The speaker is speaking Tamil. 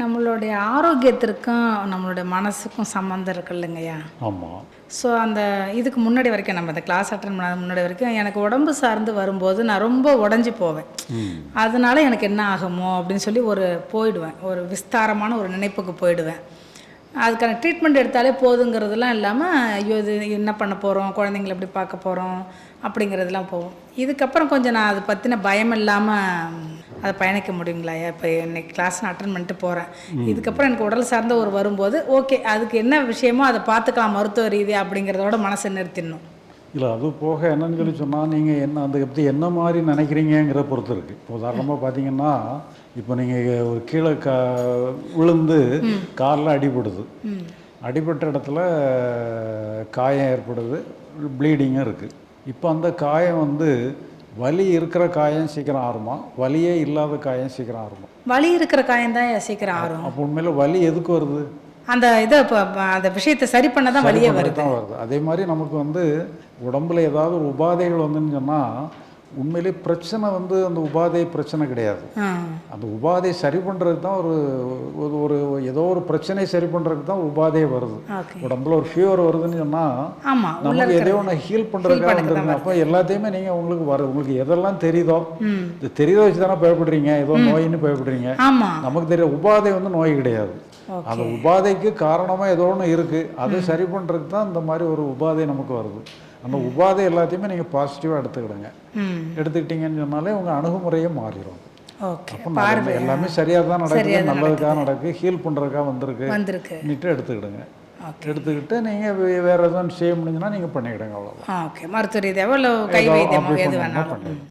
நம்மளுடைய ஆரோக்கியத்திற்கும் நம்மளுடைய மனசுக்கும் சம்மந்தம் இருக்கு இல்லைங்கய்யா? ஆமாம் ஸோ அந்த இதுக்கு முன்னாடி வரைக்கும் நம்ம இந்த கிளாஸ் அட்டன் பண்ணாத முன்னாடி வரைக்கும் எனக்கு உடம்பு சார்ந்து வரும்போது நான் ரொம்ப உடஞ்சி போவேன். அதனால எனக்கு என்ன ஆகுமோ அப்படின்னு சொல்லி ஒரு போயிடுவேன். ஒரு விஸ்தாரமான ஒரு நினைப்புக்கு போயிடுவேன். அதுக்கான ட்ரீட்மெண்ட் எடுத்தாலே போதுங்கிறதுலாம் இல்லாமல் ஐயோ இது என்ன பண்ண போகிறோம் குழந்தைங்கள எப்படி பார்க்க போகிறோம் அப்படிங்கிறதுலாம் போகும். இதுக்கப்புறம் கொஞ்சம் நான் அதை பற்றின பயம் இல்லாமல் அதை பயணிக்க முடியுங்களா? இப்போ இன்னைக்கு கிளாஸ் நான் அட்டன் பண்ணிட்டு போகிறேன் இதுக்கப்புறம் எனக்கு உடல் சார்ந்த ஒரு வரும்போது ஓகே அதுக்கு என்ன விஷயமோ அதை பார்த்துக்கலாம் மருத்துவ ரீதியாக அப்படிங்கிறதோட மனசை நிறுத்திடணும். இல்லை அது போக என்னன்னு சொல்லி சொன்னால் நீங்கள் என்ன அதை பற்றி என்ன மாதிரி நினைக்கிறீங்கிற பொறுத்து இருக்குது இப்போ உதாரணமாக பார்த்தீங்கன்னா இப்போ நீங்கள் ஒரு கீழே கா விழுந்து காலில் அடிபடுது. அடிபட்ட இடத்துல காயம் ஏற்படுது ப்ளீடிங்கும் இருக்குது இப்போ அந்த காயம் வந்து வலி இருக்கிற காயம் சீக்கிரம் ஆறுமா வலியே இல்லாத காயம் சீக்கிரம் ஆறுமா வலி இருக்கிற காயம் தான் சீக்கிரம் ஆறும். அப்போ உண்மையில் வலி எதுக்கு வருது? அந்த இதை இப்போ அந்த விஷயத்தை சரி பண்ண தான் வழியே வருது. தான் வருது. அதே மாதிரி நமக்கு வந்து உடம்புல ஏதாவது உபாதைகள் வந்துன்னு சொன்னால் உண்மையிலே பிரச்சனை வந்து அந்த உபாதை பிரச்சனை கிடையாது. அந்த உபாதை சரி பண்ணுறதுக்கு தான் ஒரு ஒரு- ஒரு பிரச்சனையை சரி பண்ணுறதுக்கு தான் உபாதையே வருது. உடம்புல ஒரு ஃபீவர் வருதுன்னு சொன்னால் நமக்கு எதையோ ஒன்று ஹீல் பண்ணுறதுக்காக வந்துருங்க அப்போ எல்லாத்தையுமே நீங்கள் உங்களுக்கு வர உங்களுக்கு எதெல்லாம் தெரியுதோ இது தெரியுதோ வச்சு தானே பயப்படுறீங்க ஏதோ நோயின்னு பயப்படுறீங்க. நமக்கு தெரிய உபாதை வந்து நோய் கிடையாது. அந்த உபாதைக்கு காரணமாக ஏதோ ஒன்று இருக்குது அதை சரி பண்ணுறதுக்கு தான் இந்த மாதிரி ஒரு உபாதை நமக்கு வருது. அந்த உபாதை எல்லாத்தையுமே நீங்கள் பாசிட்டிவாக எடுத்துக்கிடுங்க. எடுத்துக்கிட்டீங்கன்னு சொன்னாலே உங்கள் அணுகுமுறையே மாறிடும் ஓகே எல்லாமே சரியாக தான் நடக்குது. நல்லதுக்காக நடக்குது ஹீல் பண்ணுறதுக்காக வந்திருக்கு. வந்திருக்கு. எடுத்துக்கிடுங்க. எடுத்துக்கிட்டு நீங்கள் வேறு எதுவும் செய்ய முடிஞ்சுன்னா நீங்கள் பண்ணிக்கிடுங்க அவ்வளோதான் ஆ ஓகே. மருத்துவ இல்லை கை ஏதோ வைத்தியமோ அப்படி எது வேணாலும்.